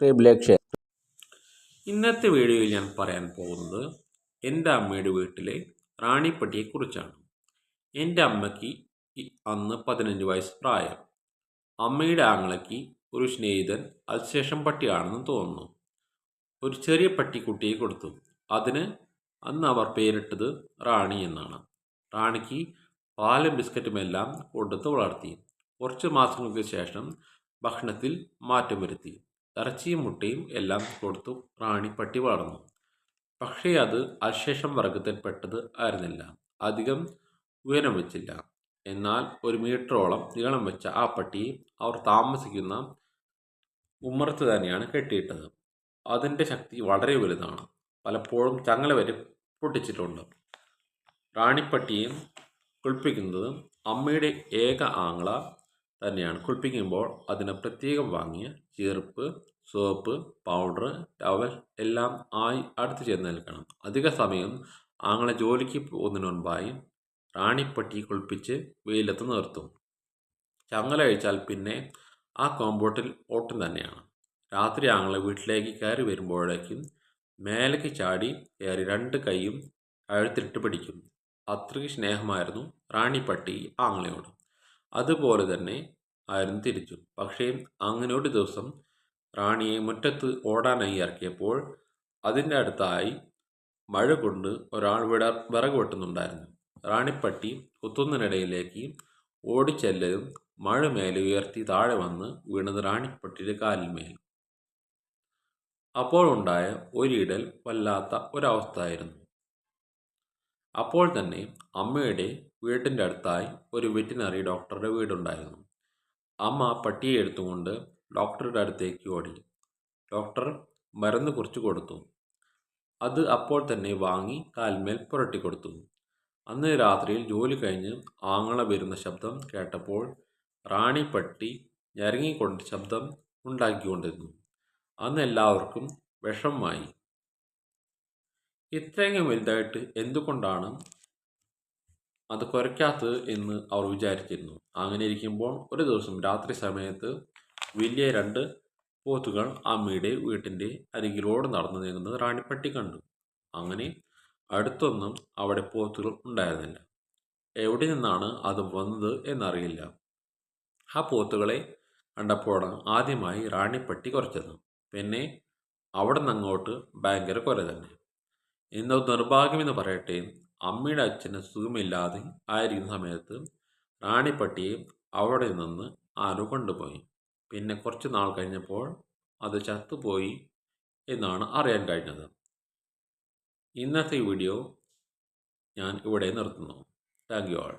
Subscribe share ഇന്നത്തെ വീഡിയോയിൽ ഞാൻ പറയാൻ പോകുന്നത് എന്റെ അമ്മയുടെ വീട്ടിലെ റാണിപ്പട്ടിയെക്കുറിച്ചാണ്. എന്റെ അമ്മയ്ക്ക് അന്ന് പതിനഞ്ച് വയസ്സ് പ്രായം. അമ്മയുടെ ആങ്ങളയ്ക്ക് ഒരു സ്നേഹിതൻ അതിശേഷം പട്ടിയാണെന്ന് തോന്നുന്നു. ഒരു ചെറിയ പട്ടിക്കുട്ടിയെ കൊടുത്തു. അതിന് അന്ന് അവർ പേരിട്ടത് റാണി എന്നാണ്. റാണിക്ക് പാലും ബിസ്ക്കറ്റുമെല്ലാം കൊടുത്ത് വളർത്തി. കുറച്ച് മാസങ്ങൾക്ക് ശേഷം ഭക്ഷണത്തിൽ മാറ്റം വരുത്തി. ഇറച്ചിയും മുട്ടയും എല്ലാം കൊടുത്തു റാണി പട്ടി വളർന്നു. പക്ഷേ അത് അശേഷം വർഗത്തിൽപ്പെട്ടത് ആയിരുന്നില്ല. അധികം ഉയരം വെച്ചില്ല. എന്നാൽ ഒരു മീറ്ററോളം നീളം വെച്ച ആ പട്ടിയെ അവർ താമസിക്കുന്ന ഉമ്മറത്ത് തന്നെയാണ് കെട്ടിയിട്ടത്. അതിന്റെ ശക്തി വളരെ വലുതാണ്. പലപ്പോഴും ചങ്ങല വരെ പൊട്ടിച്ചിട്ടുണ്ട്. റാണിപ്പട്ടിയെ കുളിപ്പിക്കുന്നത് അമ്മയുടെ ഏക ആങ്ങള തന്നെയാണ്. കുളിപ്പിക്കുമ്പോൾ അതിന് പ്രത്യേകം വാങ്ങിയ ചീർപ്പ് സോപ്പ് പൗഡർ ടവൽ എല്ലാം ആയി അടുത്ത് ചേർന്ന് നിൽക്കണം. അധിക സമയം ആങ്ങളെ ജോലിക്ക് പോകുന്നതിന് മുൻപായി റാണിപ്പട്ടി കുളിപ്പിച്ച് വെയിലത്ത് നിർത്തും. ചങ്ങല കഴിച്ചാൽ പിന്നെ ആ കോമ്പൗണ്ടിൽ ഓട്ടം തന്നെയാണ്. രാത്രി ആങ്ങളെ വീട്ടിലേക്ക് കയറി വരുമ്പോഴേക്കും മേലേക്ക് ചാടി കയറി രണ്ട് കൈയും കഴുത്തിലിട്ട് പിടിക്കും. അത്രയ്ക്ക് സ്നേഹമായിരുന്നു റാണിപ്പട്ടി ആങ്ങളയോട്. അതുപോലെ തന്നെ ആയിരുന്നു തിരിച്ചു. പക്ഷേ അങ്ങനെ ഒരു ദിവസം റാണിയെ മുറ്റത്ത് ഓടാനായി ഇറക്കിയപ്പോൾ അതിന്റെ അടുത്തായി മഴ കൊണ്ട് ഒരാൾ വിട വിറക് വെട്ടുന്നുണ്ടായിരുന്നു. റാണിപ്പട്ടി കുത്തുന്നതിനിടയിലേക്ക് ഓടിച്ചെല്ലലും മഴ മേലെ ഉയർത്തി താഴെ വന്ന് വീണത് റാണിപ്പട്ടിയുടെ കാലിന്മേൽ. അപ്പോഴുണ്ടായ ഒരിടൽ വല്ലാത്ത ഒരവസ്ഥയായിരുന്നു. അപ്പോൾ തന്നെ അമ്മയുടെ വീട്ടിന്റെ അടുത്തായി ഒരു വെറ്റിനറി ഡോക്ടറുടെ വീടുണ്ടായിരുന്നു. അമ്മ പട്ടിയെ എടുത്തുകൊണ്ട് ഡോക്ടറുടെ അടുത്തേക്ക് ഓടി. ഡോക്ടർ മരുന്ന് കുറിച്ച് കൊടുത്തു. അത് അപ്പോൾ തന്നെ വാങ്ങി കാൽമേൽ പുരട്ടി കൊടുത്തു. അന്ന് രാത്രിയിൽ ജോലി കഴിഞ്ഞ് ആങ്ങള വരുന്ന ശബ്ദം കേട്ടപ്പോൾ റാണി പട്ടി ഞരങ്ങിക്കൊണ്ട് ശബ്ദം ഉണ്ടാക്കിക്കൊണ്ടിരുന്നു. അന്ന് എല്ലാവർക്കും വിഷമമായി. ഇത്രയും വലുതായിട്ട് എന്തുകൊണ്ടാണ് അത് കുറയ്ക്കാത്തത് എന്ന് അവർ വിചാരിച്ചിരുന്നു. അങ്ങനെ ഇരിക്കുമ്പോൾ ഒരു ദിവസം രാത്രി സമയത്ത് വലിയ രണ്ട് പോത്തുകൾ അമ്മയുടെ വീട്ടിന്റെ അരികിലൂടെ നടന്നു നീങ്ങുന്നത് റാണിപ്പട്ടി കണ്ടു. അങ്ങനെ അടുത്തൊന്നും അവിടെ പോത്തുകൾ ഉണ്ടായിരുന്നില്ല. എവിടെ നിന്നാണ് അത് വന്നത് എന്നറിയില്ല. ആ പോത്തുകളെ കണ്ടപ്പോഴാണ് ആദ്യമായി റാണിപ്പട്ടി കുറച്ചത്. പിന്നെ അവിടെ നിന്ന് അങ്ങോട്ട് ഭയങ്കര കുര തന്നെ. ഇന്ന് നിർഭാഗ്യമെന്ന് പറയട്ടെ അമ്മയുടെ അച്ഛന് സുഖമില്ലാതെ ആയിരിക്കുന്ന സമയത്ത് റാണിപ്പട്ടിയെ അവിടെ നിന്ന് ആരോ കൊണ്ടുപോയി. പിന്നെ കുറച്ച് നാൾ കഴിഞ്ഞപ്പോൾ അത് ചത്തുപോയി എന്നാണ് അറിയാൻ കഴിഞ്ഞത്. ഇന്നത്തെ വീഡിയോ ഞാൻ ഇവിടെ നിർത്തുന്നു. Thank you all.